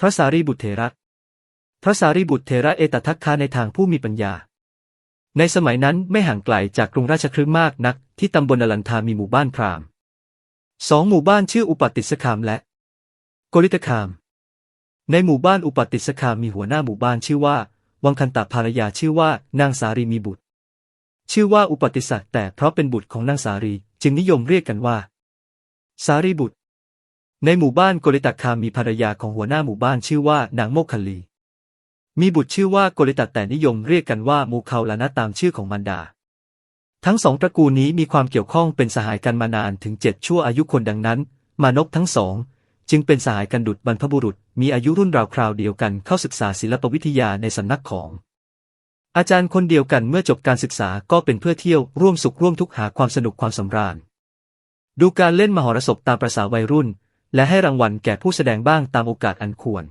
พระสารีบุตรเถระ พระสารีบุตรเถระเอตทัคคาในทางผู้มีปัญญา ในสมัยนั้นไม่ห่างไกลจากกรุงราชคฤห์มากนัก ที่ตำบลอลันทามีหมู่บ้านพราหมณ์สองหมู่บ้านชื่ออุปติสคามและ โกริตคาม ในหมู่บ้านอุปติสคามมีหัวหน้าหมู่บ้านชื่อว่า วังคันตะภรรยาชื่อว่านางสารีมีบุตร ชื่อว่าอุปติสัตแต่เพราะเป็นบุตรของนางสารีจึงนิยมเรียกกันว่า สารีบุตร ในหมู่บ้านโกริตคามีภรรยาของหัวหน้าหมู่บ้านชื่อว่านางโมคคลี มีบุตรชื่อว่าโกริตัดแต่นิยมเรียกกันว่ามูเคาลานะตามชื่อของมารดา ทั้งสองตระกูลนี้มีความเกี่ยวข้องเป็นสหายกันมานานถึงเจ็ดชั่วอายุคนดังนั้น มานพทั้งสอง จึงเป็นสหายกันดุจบรรพบุรุษ มีอายุรุ่นราวคราวเดียวกันเข้าศึกษาศิลปวิทยาในสำนักของ อาจารย์คนเดียวกันเมื่อจบการศึกษาก็เป็นเพื่อเที่ยวร่วมสุขร่วมทุกข์หาความสนุกความสำราญ ดูการเล่นมหรสพตามประษาวัยรุ่น และให้รางวัลแก่ผู้แสดงบ้างตามโอกาสอันควร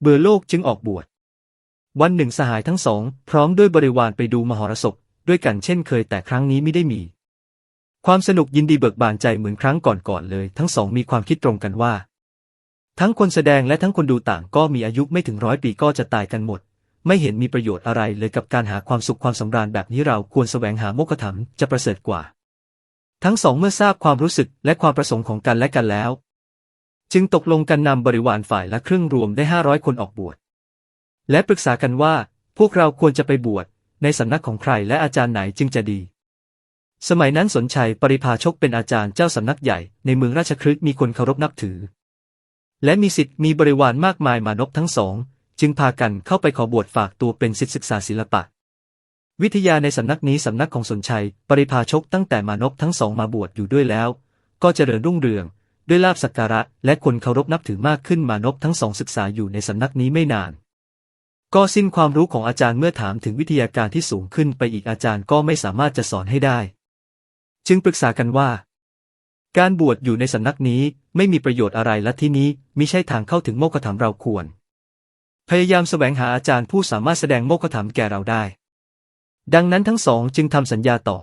เบื่อโลกจึงออกบวช วันหนึ่งสหายทั้งสอง พร้อมด้วยบริวารไปดูมหรสพด้วยกันเช่นเคยแต่ครั้งนี้ไม่ได้มี ความสนุกยินดีเบิกบานใจเหมือนครั้งก่อนๆเลย ทั้งสองมีความคิดตรงกันว่า ทั้งคนแสดงและทั้งคนดูต่างก็มีอายุไม่ถึงร้อยปีก็จะตายกันหมด ไม่เห็นมีประโยชน์อะไรเลยกับการหาความสุขความสำราญแบบนี้เราควรแสวงหาโมกขธรรมจะประเสริฐกว่า ทั้งสองเมื่อทราบความรู้สึกและความประสงค์ของกันและกันแล้ว จึงตกลงกันนำบริวารฝ่ายละครึ่งรวมได้ห้าร้อยคนออกบวช และปรึกษากันว่าพวกเราควรจะไปบวชในสำนักของใครและอาจารย์ไหนจึงจะดี สมัยนั้นสนชัยปริพาชกเป็นอาจารย์เจ้าสำนักใหญ่ในเมืองราชคฤห์มีคนเคารพนับถือ และมีสิทธิ์มีบริวารมากมายมานพทั้งสอง จึงพากันเข้าไปขอบวชฝากตัวเป็นศิษย์ศึกษาศิลปะ วิทยาในสำนักนี้สำนักของสนชัย ปริพาชกตั้งแต่มานพทั้งสองมาบวชอยู่ด้วยแล้ว ก็เจริญรุ่งเรือง ด้วยลาบสักการะและคนเคารพนับถือมากขึ้นมานพทั้งสองศึกษาอยู่ในสำนักนี้ไม่นาน ก็สิ้นความรู้ของอาจารย์เมื่อถามถึงวิทยาการที่สูงขึ้นไปอีกอาจารย์ก็ไม่สามารถจะสอนให้ได้ จึงปรึกษากันว่า การบวชอยู่ในสำนักนี้ไม่มีประโยชน์อะไรและที่นี้มิใช่ทางเข้าถึงโมกขธรรมเราควร พยายามแสวงหาอาจารย์ผู้สามารถแสดงโมกขธรรมแก่เราได้ ดังนั้นทั้งสองจึงทำสัญญาต่อ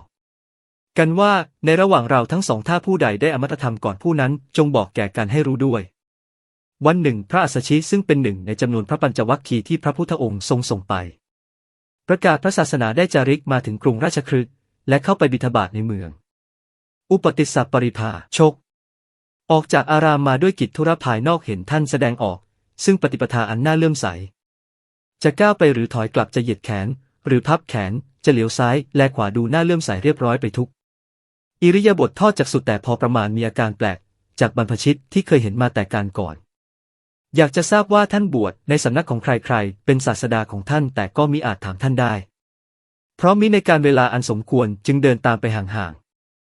กันว่าในระหว่างเราทั้งสองถ้าผู้ใดได้อมตะธรรมก่อนผู้นั้น จงบอกแก่กันให้รู้ด้วย วันหนึ่ง พระอัสสชิซึ่งเป็นหนึ่งในจำนวนพระปัญจวัคคีย์ที่พระพุทธองค์ทรงส่งไป ประกาศพระศาสนาได้จาริกมาถึงกรุงราชคฤห์และเข้าไปบิณฑบาตในเมือง อุปติสสะปริภาชก ออกจากอารามมาด้วยกิจธุระภายนอกเห็นท่านแสดงออก ซึ่งปฏิปทาอันน่าเลื่อมใส จะก้าวไปหรือถอยกลับจะเหยียดแขน หรือพับแขนจะเหลียวซ้าย และขวาดูน่าเลื่อมใสเรียบร้อยไปทุก อิริยาบถทอดจากสุดแต่พอประมาณมีอาการแปลก จากบรรพชิตที่เคยเห็นมาแต่การก่อน อยากจะทราบว่าท่านบวชในสำนักของใครๆ เป็นศาสดาของท่านแต่ก็มิอาจถามท่านได้ เพราะมิในการเวลาอันสมควรจึงเดินตามไปห่าง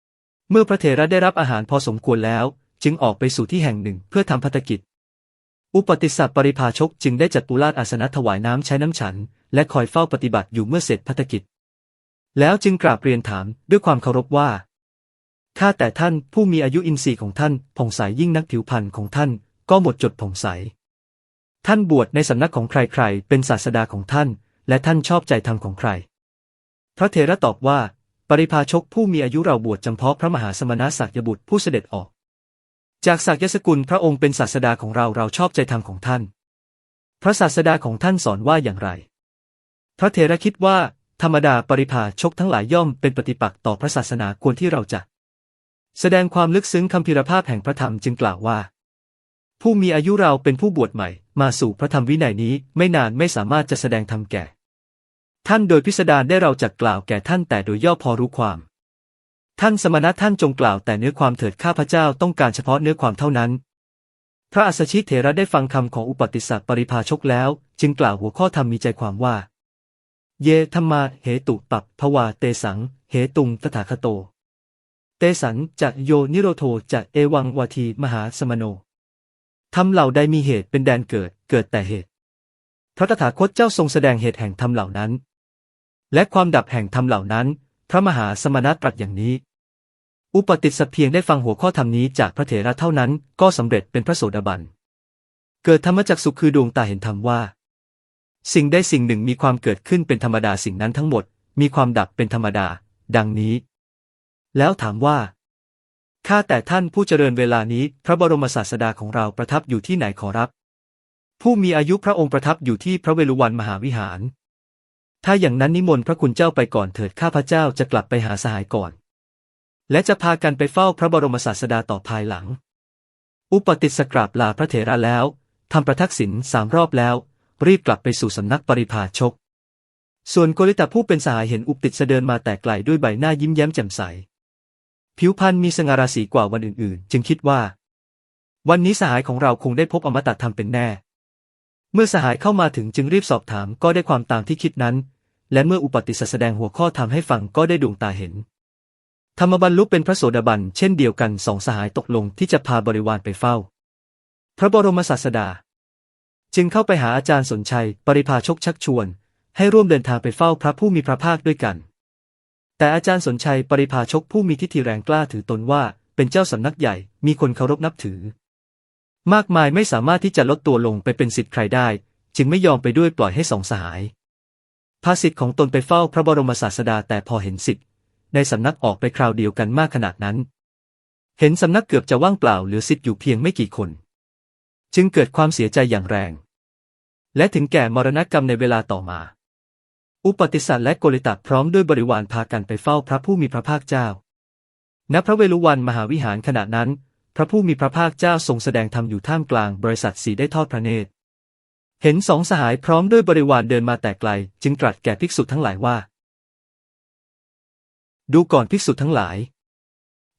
ๆ เมื่อพระเถระได้รับอาหารพอสมควรแล้ว จึงออกไปสู่ที่แห่งหนึ่งเพื่อทำพัฒกิจ อุปติสสะปริภาชกจึงได้จัดตุลาสอาสนะถวายน้ำใช้น้ำฉัน และคอยเฝ้าปฏิบัติอยู่เมื่อเสร็จพัฒกิจ แล้วจึงกราบเรียนถามด้วยความเคารพว่า ข้าแต่ท่านผู้มีอายุอินทรีย์ของท่านผ่องใสยยิ่งนักผิวพรรณของท่าน ก็หมดจดผ่องใส ท่านบวชในสำนักของใครๆ เป็นศาสดาของท่าน และท่านชอบใจธรรมของใคร พระเถระตอบว่า ปริพาชกผู้มีอายุเราบวชจำเพาะพระมหาสมณศักยบุตรผู้เสด็จออก จากศักยสกุลพระองค์เป็นศาสดาของเราเราชอบใจธรรมของท่าน พระศาสดาของท่านสอนว่าอย่างไร พระเถระคิดว่า ธรรมดาปริพาชกทั้งหลายย่อมเป็นปฏิปักษ์ต่อพระศาสนาควรที่เราจะ แสดงความลึกซึ้งคำพิรภาพแห่งพระธรรมจึงกล่าวว่า ผู้มีอายุเราเป็นผู้บวชใหม่ มาสู่พระธรรมวินัยนี้ไม่นานไม่สามารถจะแสดงธรรมแก่ ท่านโดยพิสดารได้เราจักกล่าวแก่ท่านแต่โดยย่อพอรู้ความ ท่านสมณะท่านจงกล่าวแต่เนื้อความเถิดข้าพเจ้าต้องการเฉพาะเนื้อความเท่านั้น พระอัสชิเถระได้ฟังคำของอุปติสสะปริภาชกแล้ว จึงกล่าวหัวข้อธรรมมีใจความว่า เยธรรมาเหตุปัปภวาเตสัง เหตุงตถาคโต เตสันจะโยนิโรโทจะเอวังวาทีมหาสมโนธรรมเหล่าใดมีเหตุเป็นแดนเกิดเกิดแต่เหตุ พระตถาคตเจ้าทรงแสดงเหตุแห่งธรรมเหล่านั้น และความดับแห่งธรรมเหล่านั้น พระมหาสมณะตรัสอย่างนี้ อุปติสสะเพียงได้ฟังหัวข้อธรรมนี้จากพระเถระเท่านั้นก็สำเร็จเป็นพระโสดาบัน เกิดธรรมจักสุขคือดวงตาเห็นธรรมว่า สิ่งใดสิ่งหนึ่งมีความเกิดขึ้นเป็นธรรมดาสิ่งนั้นทั้งหมด มีความดับเป็นธรรมดา ดังนี้ แล้วถามว่าข้าแต่ท่านผู้เจริญเวลานี้พระบรมศาสดาของเราประทับอยู่ที่ไหนขอรับ ผู้มีอายุพระองค์ประทับอยู่ที่พระเวฬุวันมหาวิหาร ถ้าอย่างนั้นนิมนต์พระคุณเจ้าไปก่อนเถิดข้าพระเจ้าจะกลับไปหาสหายก่อน และจะพากันไปเฝ้าพระบรมศาสดาต่อภายหลัง อุปติสสกราบลาพระเถระแล้วทำประทักษิณสามรอบแล้ว รีบกลับไปสู่สำนักปริพาชก ส่วนโกริตาผู้เป็นสหายเห็นอุปติสเดินมาแต่ไกลด้วยใบหน้ายิ้มแย้มแจ่มใส ผิวพรรณมีสง่าราศีกว่าวันอื่นๆ จึงคิดว่า วันนี้สหายของเราคงได้พบอมตะธรรมเป็นแน่ เมื่อสหายเข้ามาถึงจึงรีบสอบถามก็ได้ความตามที่คิดนั้น และเมื่ออุปติสสแสดงหัวข้อทำให้ฟังก็ได้ดวงตาเห็น ธรรมบรรลุเป็นพระโสดาบันเช่นเดียวกันสองสหายตกลงที่จะพาบริวารไปเฝ้า พระบรมศาสดา จึงเข้าไปหาอาจารย์สนชัย ปริพาชกชักชวน ให้ร่วมเดินทางไปเฝ้าพระผู้มีพระภาคด้วยกัน แต่อาจารย์สนชัยปริพาชกผู้มีทิฏฐิแรงกล้าถือตนว่า เป็นเจ้าสำนักใหญ่ มีคนเคารพนับถือ มากมายไม่สามารถที่จะลดตัวลงไปเป็นสิทธิ์ใครได้ จึงไม่ยอมไปด้วยปล่อยให้สองสหายพาสิทธิ์ของตนไปเฝ้าพระบรมศาสดาแต่พอเห็นสิทธิ์ในสำนักออกไปคราวเดียวกันมากขนาดนั้น เห็นสำนักเกือบจะว่างเปล่าเหลือสิทธิ์อยู่เพียงไม่กี่คน จึงเกิดความเสียใจอย่างแรง และถึงแก่มรณกรรมในเวลาต่อมา อุปติสสะและโกริตะพร้อมด้วยบริวารพากันไปเฝ้าพระผู้มีพระภาคเจ้า ณ พระเวฬุวันมหาวิหารขณะนั้น พระผู้มีพระภาคเจ้าทรงแสดงธรรมอยู่ท่ามกลางบริษัทสีได้ทอดพระเนตร เห็นสองสหายพร้อมด้วยบริวารเดินมาแต่ไกล จึงตรัสแก่ภิกษุทั้งหลายว่า ดูก่อนภิกษุทั้งหลาย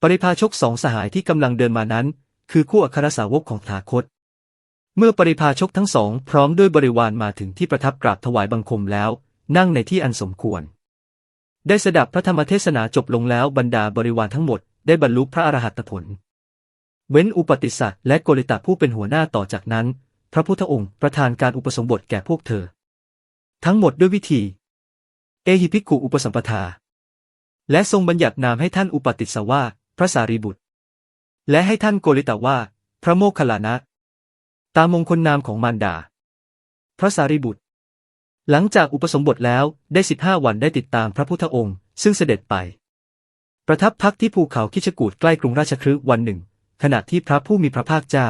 ปริพาชกสองสหายที่กำลังเดินมานั้น คือคู่อัครสาวกของถาคต เมื่อปริพาชกทั้งสอง พร้อมด้วยบริวารมาถึงที่ประทับกราบถวายบังคมแล้ว นั่งในที่อันสมควร ได้สดับพระธรรมเทศนาจบลงแล้วบรรดาบริวารทั้งหมดได้บรรลุพระอรหัตผล เว้นอุปติสสะและโกริตะผู้เป็นหัวหน้าต่อจากนั้น พระพุทธองค์ประทานการอุปสมบทแก่พวกเธอ ทั้งหมดด้วยวิธี เอหิภิกขุอุปสัมปทา และทรงบัญญัตินามให้ท่านอุปติสสะว่า พระสารีบุตร และให้ท่านโกริตะว่า พระโมคคัลลานะ ตามมงคลนามของมารดา พระสารีบุตร หลังจากอุปสมบทแล้วได้สิบห้าวันได้ติดตามพระพุทธองค์ ซึ่งเสด็จไป ประทับพักที่ภูเขาคิชกูดใกล้กรุงราชคฤห์วันหนึ่ง ขณะที่พระผู้มีพระภาคเจ้า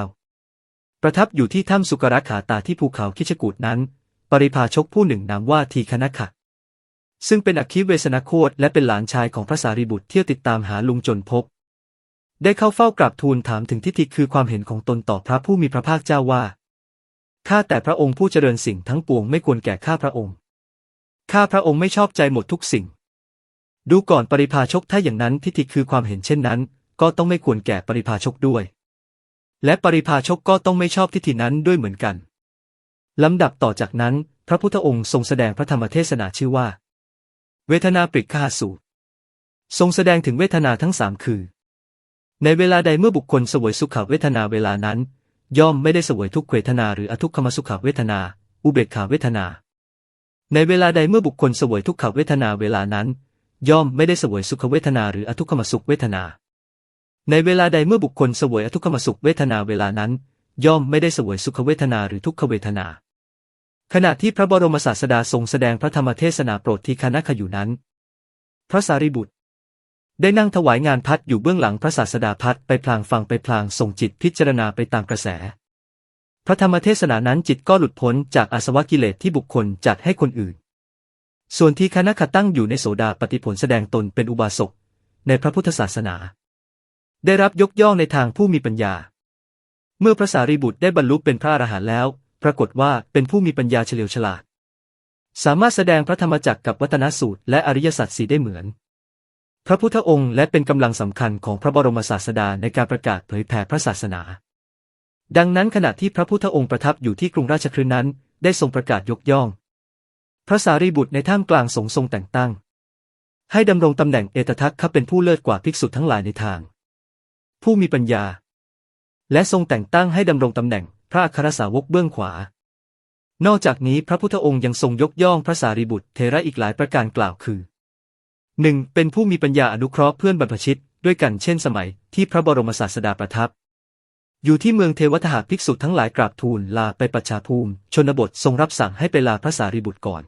ประทับอยู่ที่ถ้ำสุกรขาตาที่ภูเขาคิชกูดนั้น ปริพาชกผู้หนึ่งนามว่าทีคณขะซึ่งเป็นอัคคีเวสนโคตและเป็นหลานชายของพระสารีบุตรเที่ยวติดตามหาลุงจนพบ ได้เข้าเฝ้ากราบทูลถามถึงทิฏฐิคือความเห็นของตนต่อพระผู้มีพระภาคเจ้าว่า ข้าแต่พระองค์ผู้เจริญสิ่งทั้งปวงไม่ควรแก่ข้าพระองค์ ข้าพระองค์ไม่ชอบใจหมดทุกสิ่ง ดูก่อนปริพาชกถ้าอย่างนั้นทิฏฐิคือความเห็นเช่นนั้น ก็ต้องไม่ควรแก่ปริพาชกด้วย และปริพาชกก็ต้องไม่ชอบทิฏฐินั้นด้วยเหมือนกัน ลำดับต่อจากนั้น พระพุทธองค์ทรงแสดงพระธรรมเทศนาชื่อว่า เวทนาปริกขาสูตร ทรงแสดงถึงเวทนาทั้งสามคือ ในเวลาใดเมื่อบุคคลเสวยสุขเวทนาเวลานั้น ย่อมไม่ได้เสวยทุกเวทนาหรืออทุกขมสุขเวทนา อุเบกขาเวทนา ในเวลาใดเมื่อบุคคลเสวยทุกขเวทนาเวลานั้น ย่อมไม่ได้เสวยสุขเวทนาหรืออทุกขมสุขเวทนา ในเวลาใดเมื่อบุคคลเสวยอทุกขมสุขเวทนาเวลานั้น ย่อมไม่ได้เสวยสุขเวทนาหรือทุกขเวทนา ขณะที่พระบรมศาสดาทรงแสดงพระธรรมเทศนาโปรดทีคณะขอยู่นั้น พระสารีบุตร ได้นั่งถวายงานพัดอยู่เบื้องหลังพระศาสดาพัดไปพลางฟังไปพลางส่งจิตพิจารณาไปตามกระแส พระธรรมเทศนานั้นจิตก็หลุดพ้นจากอาสวะกิเลสที่บุคคลจัดให้คนอื่น ส่วนที่คณะขตั้งอยู่ในโสดาปฏิผลแสดงตนเป็นอุบาสกในพระพุทธศาสนา ได้รับยกย่องในทางผู้มีปัญญา เมื่อพระสารีบุตรได้บรรลุเป็นพระอรหันต์แล้ว ปรากฏว่าเป็นผู้มีปัญญาเฉลียวฉลาด สามารถแสดงพระธรรมจักรกับวัตนสูตรและอริยสัจสีได้เหมือน พระพุทธองค์และเป็นกำลังสำคัญของพระบรมศาสดาในการประกาศเผยแผ่พระศาสนา ดังนั้นขณะที่พระพุทธองค์ประทับอยู่ที่กรุงราชคฤห์นั้น ได้ทรงประกาศยกย่อง พระสารีบุตรในท่ามกลางสงทรงแต่งตั้ง ให้ดำรงตำแหน่งเอตทัคคะเป็นผู้เลิศกว่าภิกษุทั้งหลายในทาง ผู้มีปัญญา และทรงแต่งตั้งให้ดำรงตำแหน่งพระอัครสาวกเบื้องขวา นอกจากนี้พระพุทธองค์ยังทรงยกย่องพระสารีบุตรเทระอีกหลายประการกล่าวคือ 1. เป็นผู้มีปัญญาอนุเคราะห์เพื่อนบรรพชิตด้วยกันเช่นสมัยที่พระบรมศาสดาประทับ อยู่ที่เมืองเทวทหาภิกษุทั้งหลายกราบทูลลาไปปัจฉาภูมิ ชนบททรงรับสั่งให้ไปลาพระสารีบุตรก่อน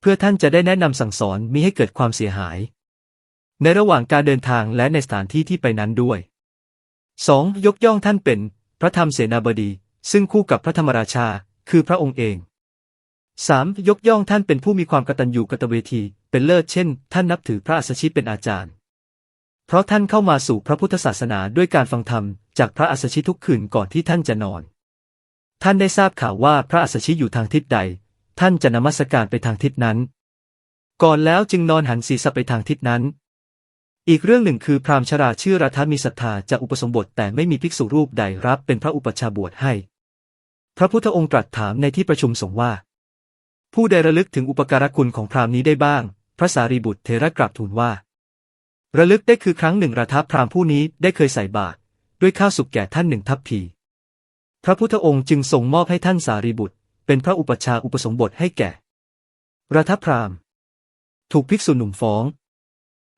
เพื่อท่านจะได้แนะนำสั่งสอนมิให้เกิดความเสียหาย ในระหว่างการเดินทางและในสถานที่ที่ไปนั้นด้วย 2. ยกย่องท่านเป็น พระธรรมเสนาบดี ซึ่งคู่กับพระธรรมราชา คือพระองค์เอง 3. ยกย่องท่านเป็นผู้มีความกตัญญูกตเวที เป็นเลิศเช่น ท่านนับถือพระอัสสชิเป็นอาจารย์ เพราะท่านเข้ามาสู่พระพุทธศาสนาด้วยการฟังธรรม จากพระอัสสชิทุกคืนก่อนที่ท่านจะนอน ท่านได้ทราบข่าวว่าพระอัสสชิอยู่ทางทิศใด ท่านจะนมัสการไปทางทิศนั้น ก่อนแล้วจึงนอนหันศีรษะไปทางทิศนั้น อีกเรื่องหนึ่งคือพราหมณ์ชราชื่อรัฐมีศรัทธาจะอุปสมบทแต่ไม่มีภิกษุรูปใดรับเป็นพระอุปัชฌาย์บวชให้ พระพุทธองค์ตรัสถามในที่ประชุมสงฆ์ว่า ผู้ใดระลึกถึงอุปการคุณของพราหมณ์นี้ได้บ้าง พระสารีบุตรเทระกราบทูลว่า ระลึกได้คือครั้งหนึ่งราทัพพราหมณ์ผู้นี้ได้เคยใส่บาตรด้วยข้าวสุกแก่ท่านหนึ่งทัพพีพระพุทธองค์จึงทรงมอบให้ท่านสารีบุตร เป็นพระอุปชาอุปสมบทให้แก่ราทัพพราหมณ์ ถูกภิกษุหนุ่มฟ้อง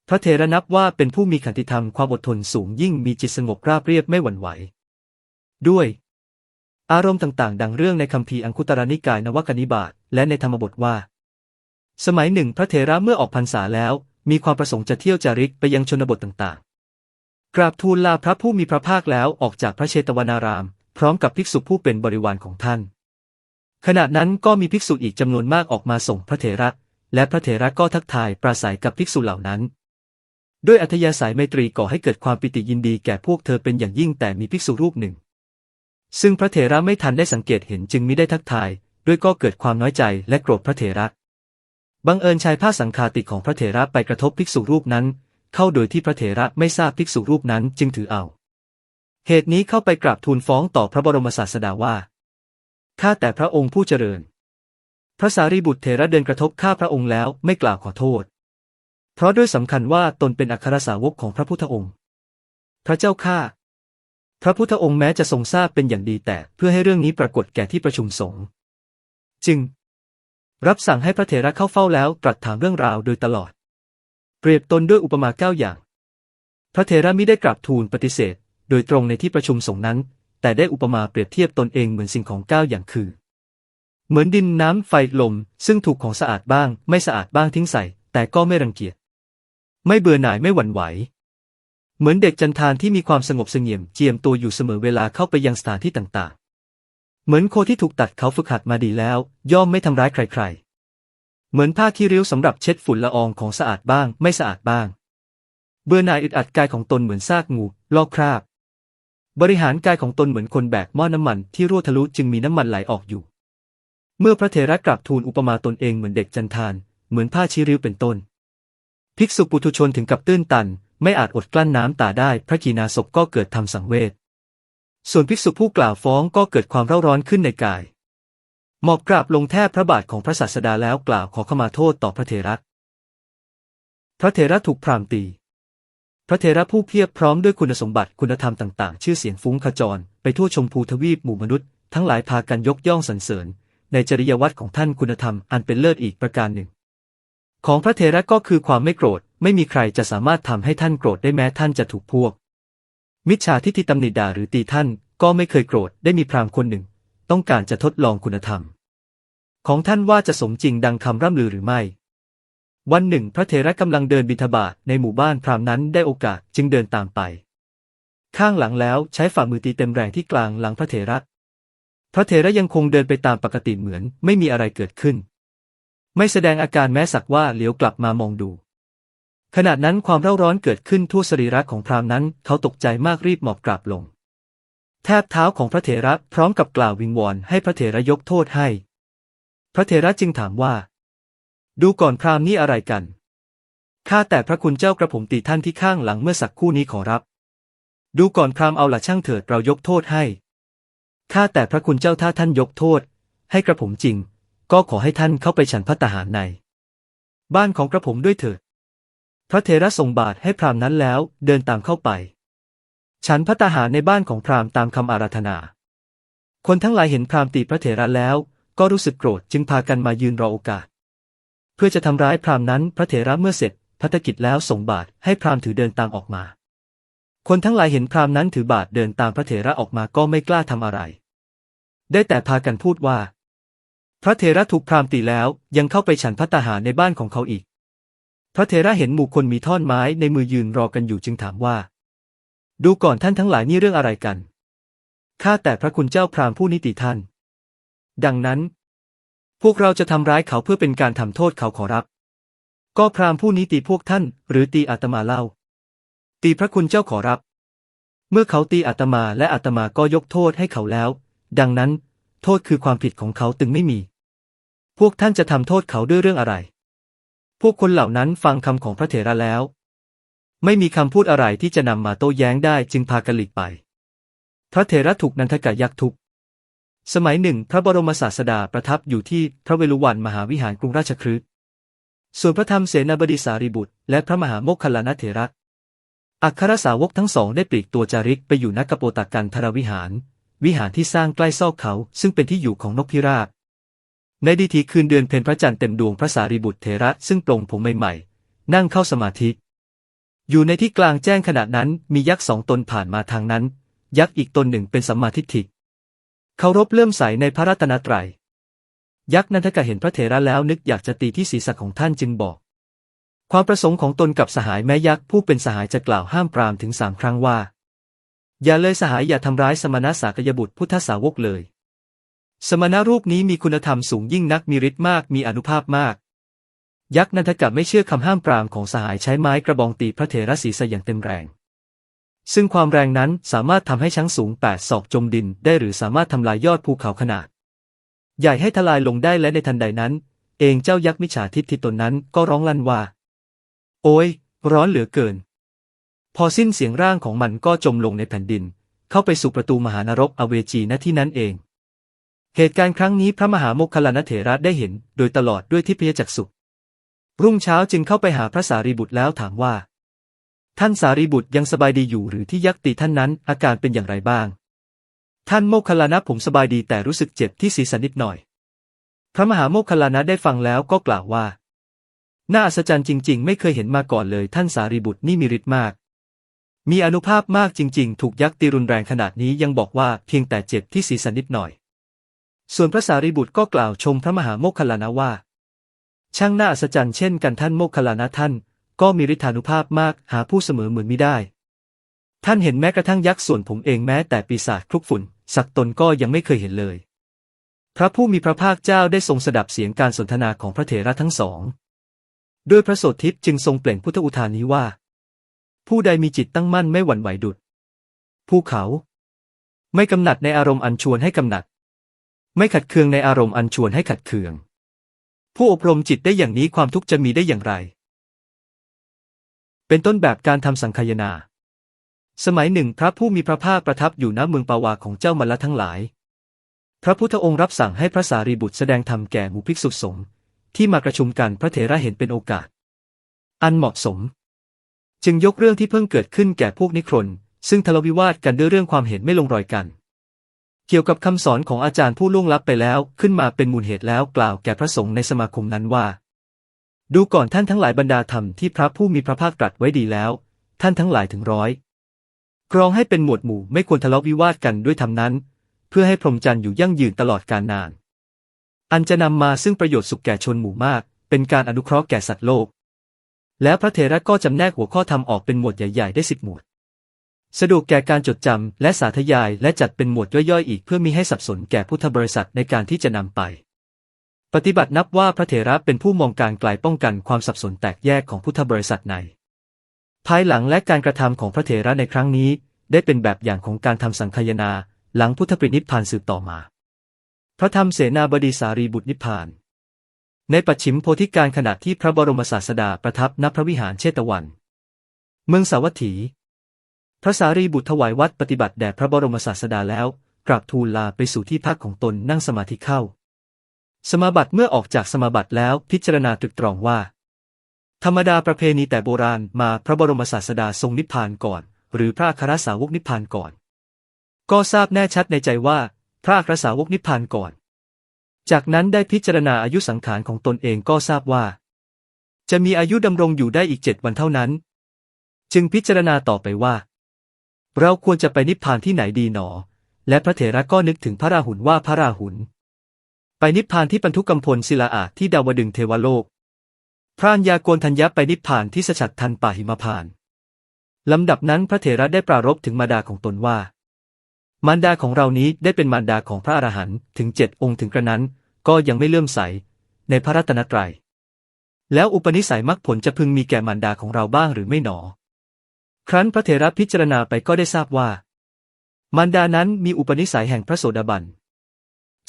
พระเทระนับว่าเป็นผู้มีขันติธรรมความอดทนสูงยิ่งมีจิตสงบราบเรียบไม่หวั่นไหว ด้วย อารมณ์ต่างๆ ดังเรื่องในคัมภีอังคุตรนิกายนวกนิบาตและในธรรมบทว่า สมัยหนึ่งพระเทระเมื่อออกพรรษาแล้ว มีความประสงค์จะเที่ยวจาริกไปยังชนบทต่างๆ กราบทูลลาพระผู้มีพระภาคแล้วออกจากพระเชตวนาราม พร้อมกับภิกษุผู้เป็นบริวารของท่าน ขณะนั้นก็มีภิกษุอีกจำนวนมากออกมาส่งพระเถระ และพระเถระก็ทักทายปราศัยกับภิกษุเหล่านั้นด้วยอัธยาศัยไมตรีก่อให้เกิดความปิติยินดีแก่พวกเธอเป็นอย่างยิ่งแต่มีภิกษุรูปหนึ่ง ซึ่งพระเถระไม่ทันได้สังเกตเห็นจึงมิได้ทักทาย ด้วยก็เกิดความน้อยใจและโกรธพระเถระ บังเอิญชายผ้าสังฆาติของพระเถระไปกระทบภิกษุรูปนั้น เข้าโดยที่พระเถระไม่ทราบภิกษุรูปนั้นจึงถือเอา เหตุนี้เข้าไปกราบทูลฟ้องต่อพระบรมศาสดาว่า ข้าแต่พระองค์ผู้เจริญ พระสารีบุตรเถระเดินกระทบข้าพระองค์แล้วไม่กล่าวขอโทษ เพราะด้วยสำคัญว่าตนเป็นอัครสาวกของพระพุทธองค์ พระเจ้าข้า พระพุทธองค์แม้จะทรงทราบเป็นอย่างดีแต่เพื่อให้เรื่องนี้ปรากฏแก่ที่ประชุมสงฆ์จึง รับสั่งให้พระเถระเข้าเฝ้าแล้วตรัสถามเรื่องราวโดยตลอด เปรียบตนด้วยอุปมาเก้าอย่าง พระเถระมิได้กราบทูลปฏิเสธ โดยตรงในที่ประชุมสงฆ์นั้น แต่ได้อุปมาเปรียบเทียบตนเองเหมือนสิ่งของเก้าอย่างคือ เหมือนดินน้ำไฟลม ซึ่งถูกของสะอาดบ้าง ไม่สะอาดบ้างทิ้งใส่ แต่ก็ไม่รังเกียจ ไม่เบื่อหน่ายไม่หวั่นไหว เหมือนเด็กจันทานที่มีความสงบเสงี่ยมเจียมตัวอยู่เสมอเวลาเข้าไปยังสถานที่ต่างๆ เหมือนโคที่ถูกตัดเขาฝึกหัดมาดีแล้ว ย่อมไม่ทำร้ายใคร ๆ เหมือนผ้าที่ริ้วสำหรับเช็ดฝุ่นละอองของสะอาดบ้าง ไม่สะอาดบ้าง เบื่อหน่ายอึดอัดกายของตนเหมือนซากงูลอกคราบบริหารกายของตนเหมือนคนแบกหม้อน้ำมันที่รั่วทะลุจึงมีน้ำมันไหลออกอยู่ เมื่อพระเถระกราบทูลอุปมาตนเองเหมือนเด็กจันทาน เหมือนผ้าชี้ริ้วเป็นต้น ภิกษุปุถุชนถึงกับตื้นตัน ไม่อาจอดกลั้นน้ำตาได้ พระกีนาศพก็เกิดทำสังเวช ส่วนภิกษุผู้กล่าวฟ้องก็เกิดความเร่าร้อนขึ้นในกาย หมอบกราบลงแทบพระบาทของพระศาสดาแล้วกล่าวขอขมาโทษต่อพระเถระ พระเถระถูกพรามตี พระเถระผู้เพียบพร้อมด้วยคุณสมบัติคุณธรรมต่างๆ ชื่อเสียงฟุ้งขจร ไปทั่วชมพูทวีปหมู่มนุษย์ ทั้งหลายพากันยกย่องสรรเสริญ ในจริยวัตรของท่านคุณธรรมอันเป็นเลิศอีกประการหนึ่ง ของพระเถระก็คือความไม่โกรธ ไม่มีใครจะสามารถทำให้ท่านโกรธได้แม้ท่านจะถูกพวก มิจฉาทิฏฐิตำหนิด่าหรือตีท่านก็ไม่เคยโกรธได้มีพราหมณ์คนหนึ่ง ต้องการจะทดลองคุณธรรม ของท่านว่าจะสมจริงดังคำร่ำลือหรือไม่ วันหนึ่ง พระเถระกำลังเดินบิณฑบาตในหมู่บ้านพราหมณ์นั้นได้โอกาสจึงเดินตามไป ข้างหลังแล้วใช้ฝ่ามือตีเต็มแรงที่กลางหลังพระเถระพระเถระยังคงเดินไปตามปกติเหมือนไม่มีอะไรเกิดขึ้น ไม่แสดงอาการแม้สักว่าเหลียวกลับมามองดู ขณะนั้นความเร่าร้อนเกิดขึ้นทั่วสรีระของพราหมณ์นั้น เขาตกใจมากรีบหมอบกราบลง แทบเท้าของพระเถระพร้อมกับกล่าววิงวอนให้พระเถระยกโทษให้ พระเถระจึงถามว่า ดูก่อนพราหมณ์นี่อะไรกันข้าแต่พระคุณเจ้ากระผมตีท่านที่ข้างหลังเมื่อสักครู่นี้ขอรับ ดูก่อนพราหมณ์เอาละช่างเถิดเรายกโทษให้ข้าแต่พระคุณเจ้าถ้าท่านยกโทษ ให้กระผมจริง ก็ขอให้ท่านเข้าไปฉันพัตตาหารใน บ้านของกระผมด้วยเถิด พระเถระส่งบาตรให้พรามนั้นแล้วเดินตามเข้าไป ฉันพัตตาหารในบ้านของพรามตามคำอาราธนา คนทั้งหลายเห็นพรามตีพระเถระแล้ว ก็รู้สึกโกรธจึงพากันมายืนรอโอกาส เพื่อจะทำร้ายพรามนั้นพระเถระเมื่อเสร็จพัฒกิจแล้วส่งบาตรให้พรามถือเดินตามออกมา คนทั้งหลายเห็นพรามนั้นถือบาตรเดินตามพระเถระออกมาก็ไม่กล้าทำอะไร ได้แต่พากันพูดว่า พระเถระถูกพรามตีแล้วยังเข้าไปฉันพัตตาหารในบ้านของเขาอีก พระเถระเห็นหมู่คนมีท่อนไม้ในมือยืนรอกันอยู่จึงถามว่า ดูก่อนท่านทั้งหลายนี่เรื่องอะไรกัน ข้าแต่พระคุณเจ้าพรามผู้นิติท่าน ดังนั้น พวกเราจะทำร้ายเขาเพื่อเป็นการทำโทษเขาขอรับ ก็พรามผู้นี้ตีพวกท่าน หรือตีอาตมาเล่า ตีพระคุณเจ้าขอรับ เมื่อเขาตีอาตมาและอาตมาก็ยกโทษให้เขาแล้ว ดังนั้น โทษคือความผิดของเขาตึงไม่มี พวกท่านจะทำโทษเขาด้วยเรื่องอะไร พวกคนเหล่านั้นฟังคำของพระเถระแล้ว ไม่มีคำพูดอะไรที่จะนำมาโต้แย้งได้จึงพากันหลีกไป พระเถระถูกนันทกะยักษ์ทุบสมัยหนึ่ง พระบรมศาสดาประทับอยู่ที่พระเวฬุวันมหาวิหารกรุงราชคฤห์ส่วนพระธรรมเสนาบดีสารีบุตร และพระมหาโมคคัลลานเถระ อัครสาวกทั้งสองได้ปลีกตัวจาริกไปอยู่ณกโปตากันธรวิหาร วิหารที่สร้างใกล้ซอกเขา ซึ่งเป็นที่อยู่ของนกพิราบ ในดีทีคืนเดือนเพ็ญพระจันทร์เต็มดวงพระสารีบุตรเถระซึ่งปลงผมใหม่ๆ นั่งเข้าสมาธิ อยู่ในที่กลางแจ้งขณะนั้นมียักษ์สองตนผ่านมาทางนั้น ยักษ์อีกตนหนึ่งเป็นสัมมาทิฏฐิเคารพเลื่อมใสในพระรัตนตรัย ยักษ์นันทกะเห็นพระเถระแล้วนึกอยากจะตีที่ศีรษะของท่านจึงบอก ความประสงค์ของตนกับสหายแม่ยักษ์ผู้เป็นสหายจะกล่าวห้ามปรามถึงสามครั้งว่า อย่าเลยสหายอย่าทำร้ายสมณะสากยบุตรพุทธสาวกเลย สมณรูปนี้มีคุณธรรมสูงยิ่งนักมีฤทธิ์มากมีอนุภาพมาก ยักษ์นันทกะไม่เชื่อคำห้ามปรามของสหายใช้ไม้กระบองตีพระเถระศีรษะอย่างเต็มแรง ซึ่งความแรงนั้นสามารถทำให้ช้างสูงแปดศอกจมดินได้หรือสามารถทำลายยอดภูเขาขนาด ใหญ่ให้ทลายลงได้และในทันใดนั้น เองเจ้ายักษ์มิจฉาทิฏฐิตนนั้นก็ร้องลั่นว่า โอ้ยร้อนเหลือเกิน พอสิ้นเสียงร่างของมันก็จมลงในแผ่นดิน เข้าไปสู่ประตูมหานรกอเวจีณที่นั้นเอง เหตุการณ์ครั้งนี้พระมหาโมคคลานเถระได้เห็น โดยตลอดด้วยทิพยจักษุรุ่งเช้าจึงเข้าไปหาพระสารีบุตรแล้วถามว่า ท่านสารีบุตรยังสบายดีอยู่หรือที่ยักตีท่านนั้นอาการเป็นอย่างไรบ้าง ท่านโมคคลานะผมสบายดีแต่รู้สึกเจ็บที่ศีรษะนิดหน่อย พระมหาโมคคลลานะได้ฟังแล้วก็กล่าวว่า น่าอัศจรรย์จริง ๆ ไม่เคยเห็นมาก่อนเลยท่านสารีบุตรนี่มีฤทธิ์มาก มีอนุภาพมากจริง ๆ ถูกยักษ์ตีรุนแรงขนาดนี้ยังบอกว่าเพียงแต่เจ็บที่ศีรษะนิดหน่อย ส่วนพระสารีบุตรก็กล่าวชมพระมหาโมคคัลลานะว่า ช่างน่าอัศจรรย์เช่นกันท่านโมคคัลลานะท่าน ก็มีฤทธานุภาพมากหาผู้เสมอเหมือนมิได้ ท่านเห็นแม้กระทั่งยักษ์ส่วนผมเองแม้แต่ปีศาจคลุกฝุ่น สักตนก็ยังไม่เคยเห็นเลย พระผู้มีพระภาคเจ้าได้ทรงสดับเสียงการสนทนาของพระเถระทั้งสอง ด้วยพระโสดทิพย์จึงทรงเปล่งพุทธอุทานนี้ว่า ผู้ใดมีจิตตั้งมั่นไม่หวั่นไหวดุดภูเขา ไม่กำหนัดในอารมณ์อันชวนให้กำหนัด ไม่ขัดเคืองในอารมณ์อันชวนให้ขัดเคือง ผู้อบรมจิตได้อย่างนี้ความทุกข์จะมีได้อย่างไร เป็นต้นแบบการทำสังคายนา สมัยหนึ่งพระผู้มีพระภาคประทับอยู่ณเมืองปาวาของเจ้ามัลละทั้งหลาย พระพุทธองค์รับสั่งให้พระสารีบุตรแสดงธรรมแก่หมู่ภิกษุสงฆ์ที่มาประชุมกันพระเถระเห็นเป็นโอกาส อันเหมาะสม จึงยกเรื่องที่เพิ่งเกิดขึ้นแก่พวกนิครนซึ่งทะเลาะวิวาทกันด้วยเรื่องความเห็นไม่ลงรอยกัน เกี่ยวกับคำสอนของอาจารย์ผู้ล่วงลับไปแล้วขึ้นมาเป็นมูลเหตุแล้วกล่าวแก่พระสงฆ์ในสมาคมนั้นว่า ดูก่อนท่านทั้งหลายบรรดาธรรมที่พระผู้มีพระภาคตรัสไว้ดีแล้ว ท่านทั้งหลายถึงร้อยกรองให้เป็นหมวดหมู่ไม่ควรทะเลาะวิวาทกันด้วยธรรมนั้น เพื่อให้พรหมจรรย์อยู่ยั่งยืนตลอดกาลนาน อันจะนำมาซึ่งประโยชน์สุขแก่ชนหมู่มาก เป็นการอนุเคราะห์แก่สัตว์โลก แล้วพระเถระก็จำแนกหัวข้อธรรมออกเป็นหมวดใหญ่ ๆ ได้สิบหมวด สะดวกแก่การจดจำและสาธยายและจัดเป็นหมวดย่อยๆ อีกเพื่อมีให้สับสนแก่พุทธบริษัทในการที่จะนำไป ปฏิบัตินับว่าพระเถระเป็นผู้มองการไกลป้องกันความสับสนแตกแยกของพุทธบริษัทใน ภายหลังและการกระทำของพระเถระในครั้งนี้ ได้เป็นแบบอย่างของการทำสังคายนา หลังพุทธปรินิพพานสืบต่อมา พระธรรมเสนาบดีสารีบุตรนิพพาน ในปัจฉิมโพธิการขณะที่พระบรมศาสดาประทับณพระวิหารเชตวัน เมืองสาวัตถี พระสารีบุตรถวายวัดปฏิบัติแด่พระบรมศาสดาแล้ว กราบทูลลาไปสู่ที่พักของตนนั่งสมาธิเข้า สมาบัติเมื่อออกจากสมาบัติแล้วพิจารณาตรึกตรองว่า ธรรมดาประเพณีแต่โบราณมาพระบรมศาสดาทรงนิพพานก่อน หรือพระคราสาวกนิพพานก่อน ก็ทราบแน่ชัดในใจว่า พระคราสาวกนิพพานก่อน จากนั้นได้พิจารณาอายุสังขารของตนเองก็ทราบว่า จะมีอายุดำรงอยู่ได้อีกเจ็ดวันเท่านั้น จึงพิจารณาต่อไปว่า เราควรจะไปนิพพานที่ไหนดีหนอ และพระเถระก็นึกถึงพระราหุลว่าพระราหุลไปนิพพานที่ปันทุกัมพลศิลาอาที่ดาวดึงเทวโลก พระัญญากนทัญญะไปนิพพานที่สฉัตทันป่าหิมพานลำดับนั้นพระเถระได้ปรารภถึงมารดาของตนว่า มารดาของเรานี้ได้เป็นมารดาของพระอรหันต์ถึงเจ็ดองค์ถึงกระนั้น ก็ยังไม่เลื่อมใส ในพระรัตนตรัย แล้วอุปนิสัยมรรคผลจะพึงมีแก่มารดาของเราบ้างหรือไม่หนอ ครั้นพระเถระพิจารณาไปก็ได้ทราบว่า มารดานั้นมีอุปนิสัยแห่งพระโสดาบัน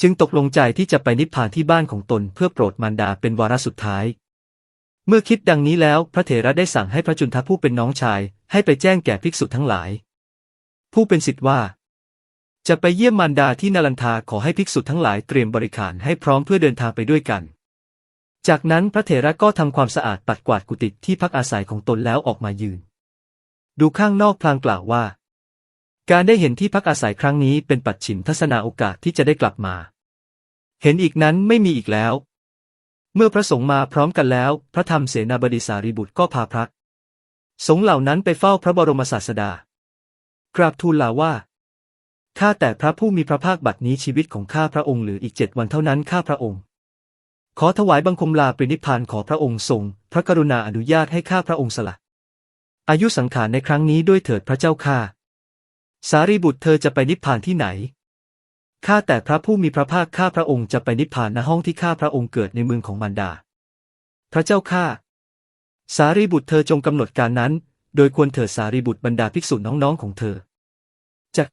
จึงตกลงใจที่จะไปนิพพานที่บ้านของตนเพื่อโปรดมารดาเป็นวาระสุดท้าย เมื่อคิดดังนี้แล้วพระเถระได้สั่งให้พระจุนทผู้เป็นน้องชาย ให้ไปแจ้งแก่ภิกษุทั้งหลาย ผู้เป็นสิทธิ์ว่า จะไปเยี่ยมมารดาที่นาลันทาขอให้ภิกษุทั้งหลายเตรียมบริขารให้พร้อมเพื่อเดินทางไปด้วยกันจากนั้นพระเถระก็ทำความสะอาดปัดกวาดกุฏิที่พักอาศัยของตนแล้วออกมายืน ดูข้างนอกพลางกล่าวว่า การได้เห็นที่พักอาศัยครั้งนี้เป็นปัจฉิมทัศนาโอกาสที่จะได้กลับมา เห็นอีกนั้นไม่มีอีกแล้ว เมื่อพระสงฆ์มาพร้อมกันแล้ว พระธรรมเสนาบดีสารีบุตรก็พาพระสงฆ์เหล่านั้นไปเฝ้าพระบรมศาสดา กราบทูลลาว่าข้าแต่พระผู้มีพระภาคบัดนี้ชีวิตของข้าพระองค์เหลืออีกเจ็ดวันเท่านั้นข้าพระองค์ ขอถวายบังคมลาปรินิพพานขอพระองค์ทรง พระกรุณาอนุญาตให้ข้าพระองค์สละ อายุสังขารในครั้งนี้ด้วยเถิดพระเจ้าข้าสารีบุตรเธอจะไปนิพพานที่ไหน ข้าแต่พระผู้มีพระภาคข้าพระองค์จะไปนิพพานณห้องที่ข้าพระองค์เกิดในเมืองของมารดา พระเจ้าข้า สารีบุตรเธอจงกำหนดการนั้น โดยควรเถิดสารีบุตรบรรดาภิกษุน้องๆของเธอจะ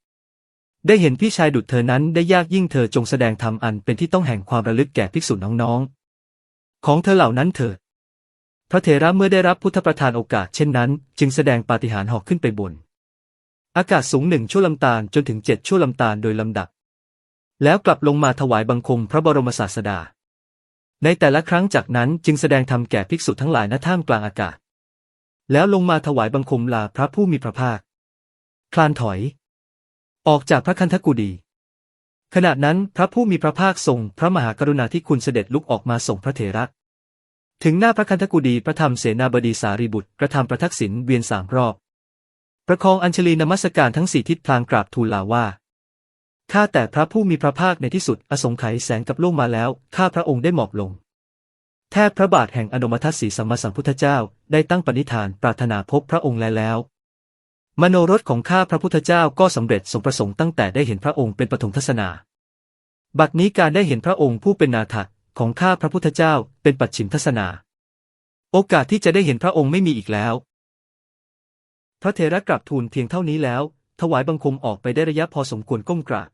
ได้เห็นพี่ชายดุจเธอนั้นได้ยากยิ่งเธอจงแสดงธรรมอันเป็นที่ต้องแห่งความระลึกแก่ภิกษุน้องๆ ของเธอเหล่านั้นเถิด พระเถระเมื่อได้รับพุทธประทานโอกาสเช่นนั้น จึงแสดงปาฏิหาริย์หอกขึ้นไปบน อากาศสูงหนึ่งชั่วลำตาลจนถึงเจ็ดชั่วลำตาลโดยลำดับ แล้วกลับลงมาถวายบังคมพระบรมศาสดา ในแต่ละครั้งจากนั้นจึงแสดงธรรมแก่ภิกษุทั้งหลายณท่ามกลางอากาศ แล้วลงมาถวายบังคมลาพระผู้มีพระภาค คลานถอย ออกจากพระคันธกุฎีขณะนั้นพระผู้มีพระภาคทรงพระมหากรุณาธิคุณเสด็จลุกออกมาส่งพระเถระ ถึงหน้าพระคันธกุฎีพระธรรมเสนาบดีสารีบุตรกระทำประทักษิณเวียนสามรอบ ประคองอัญชลีนมัสการทั้งสี่ทิศพลางกราบทูลลาว่าข้าแต่พระผู้มีพระภาคในที่สุดอสงไขยแสงกับโลกมาแล้วข้าพระองค์ได้หมอบลง แทบพระบาทแห่งอนุมัติสีสัมมาสัมพุทธเจ้าได้ตั้งปณิธานปรารถนาพบพระองค์แล้วแล้วมโนรสของข้าพระพุทธเจ้าก็สำเร็จสมประสงค์ตั้งแต่ได้เห็นพระองค์เป็นปฐมทัศนา บัดนี้การได้เห็นพระองค์ผู้เป็นนาถ ของข้าพระพุทธเจ้าเป็นปัจฉิมทัศนา โอกาสที่จะได้เห็นพระองค์ไม่มีอีกแล้ว พระเถระกลับทูลเพียงเท่านี้แล้ว ถวายบังคมออกไปได้ระยะพอสมควรก้มกราบ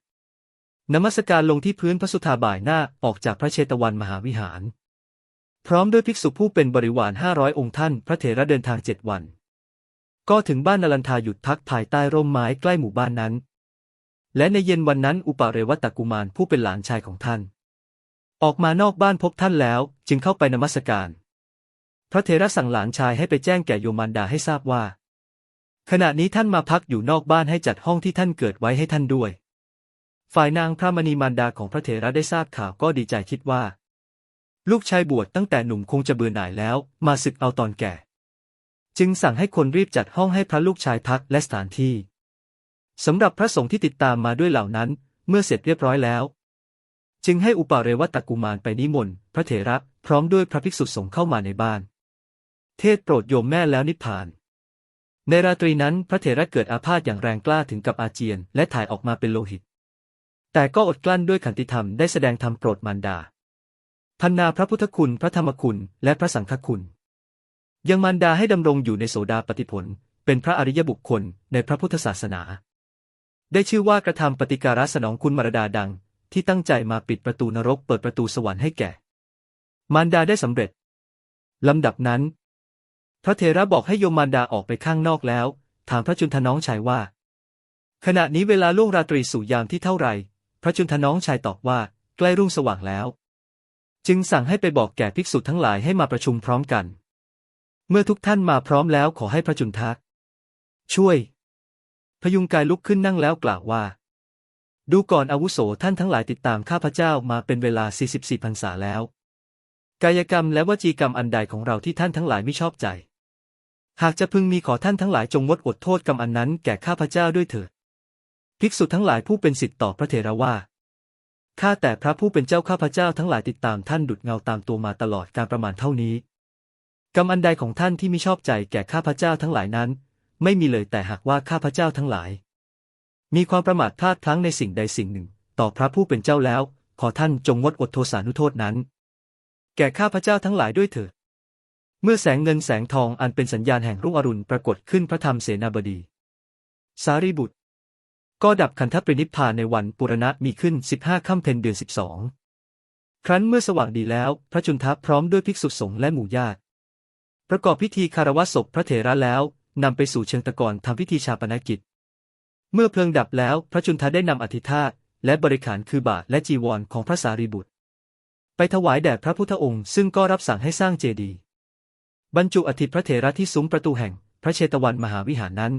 นมัสการลงที่พื้นพระสุธาบ่ายหน้าออกจากพระเชตวันมหาวิหาร พร้อมด้วยภิกษุผู้เป็นบริวารห้าร้อยองค์ท่าน พระเถระเดินทางเจ็ดวัน ก็ถึงบ้านนลันทาหยุดพักภายใต้ร่มไม้ใกล้หมู่บ้านนั้น และในเย็นวันนั้นอุปาเรวัตตกุมารผู้เป็นหลานชายของท่าน ออกมานอกบ้านพบท่านแล้ว จึงเข้าไปนมัสการ พระเถระสั่งหลานชายให้ไปแจ้งแก่โยมารดาให้ทราบว่า ขณะนี้ท่านมาพักอยู่นอกบ้านให้จัดห้องที่ท่านเกิดไว้ให้ท่านด้วย ฝ่ายนางพระมณีมารดาของพระเถระได้ทราบข่าวก็ดีใจคิดว่า ลูกชายบวชตั้งแต่หนุ่มคงจะเบื่อหน่ายแล้ว มาศึกเอาตอนแก่ จึงสั่งให้คนรีบจัดห้องให้พระลูกชายพักและสถานที่สำหรับพระสงฆ์ที่ติดตามมาด้วยเหล่านั้น เมื่อเสร็จเรียบร้อยแล้ว จึงให้อุปาเรวัตตกุมารไปนิมนต์พระเถระพร้อมด้วยพระภิกษุสงฆ์เข้ามาในบ้าน เทศโปรดโยมแม่แล้วนิพพาน ในราตรีนั้นพระเถระเกิดอาพาธอย่างแรงกล้าถึงกับอาเจียน และถ่ายออกมาเป็นโลหิต แต่ก็อดกลั้นด้วยขันติธรรมได้แสดงธรรมโปรดมารดาพันนาพระพุทธคุณ พระธรรมคุณ และพระสังฆคุณ ยังมารดาให้ดำรงอยู่ในโสดาปฏิผล เป็นพระอริยบุคคลในพระพุทธศาสนา ได้ชื่อว่ากระทำปฏิการะสนองคุณมารดาดัง ที่ตั้งใจมาปิดประตูนรกเปิดประตูสวรรค์ให้แก่ มารดาได้สำเร็จลำดับนั้น พระเทระบอกให้โยมมารดาออกไปข้างนอกแล้ว ถามพระจุนทน้องชายว่า ขณะนี้เวลาล่วงราตรีสู่ยามที่เท่าไหร่ พระจุนทน้องชายตอบว่าใกล้รุ่งสว่างแล้ว จึงสั่งให้ไปบอกแก่ภิกษุทั้งหลายให้มาประชุมพร้อมกัน เมื่อทุกท่านมาพร้อมแล้วขอให้พระจุนทัก ช่วย พยุงกายลุกขึ้นนั่งแล้วกล่าวว่า ดูก่อนอาวุโสท่านทั้งหลายติดตามข้าพเจ้ามาเป็นเวลา 44พรรษาแล้ว กายกรรมและวจีกรรมอันใดของเราที่ท่านทั้งหลายไม่ชอบใจ หากจะพึงมีขอท่านทั้งหลายจงงดอดโทษกรรมอันนั้นแก่ข้าพเจ้าด้วยเถิดภิกษุทั้งหลายผู้เป็นสิทธิ์ต่อพระเถระว่าข้าแต่พระผู้เป็นเจ้าข้าพเจ้าทั้งหลายติดตามท่านดุดเงาตามตัวมาตลอดการประมาณเท่านี้ กรรมอันใดของท่านที่ไม่ชอบใจแก่ข้าพเจ้าทั้งหลายนั้น ไม่มีเลยแต่หากว่าข้าพเจ้าทั้งหลาย มีความประมาทพลาดพลั้งในสิ่งใดสิ่งหนึ่ง ต่อพระผู้เป็นเจ้าแล้ว ขอท่านจงงดอดโทสานุโทษนั้น แก่ข้าพเจ้าทั้งหลายด้วยเถิดเมื่อแสงเงินแสงทองอันเป็นสัญญาณแห่งรุ่งอรุณปรากฏขึ้นพระธรรมเสนาบดี สารีบุตร ก็ดับคันธปรินิพพานในวันปุรณะมีขึ้นสิบห้าค่ำเพ็ญเดือนสิบสองครั้นเมื่อสว่างดีแล้วพระจุนทะพร้อมด้วยภิกษุสงฆ์และหมู่ญาติ ประกอบพิธีคารวะศพพระเถระแล้วนำไปสู่เชิงตะกอนทำพิธีชาปนกิจ เมื่อเพลิงดับแล้วพระจุนทาได้นำอธิธาตและบริขารคือบาทและจีวรของพระสารีบุตร ไปถวายแด่พระพุทธองค์ซึ่งก็รับสั่งให้สร้างเจดีย์บรรจุอธิพระเถระที่ซุ้มประตูแห่งพระเชตวันมหาวิหารนั้น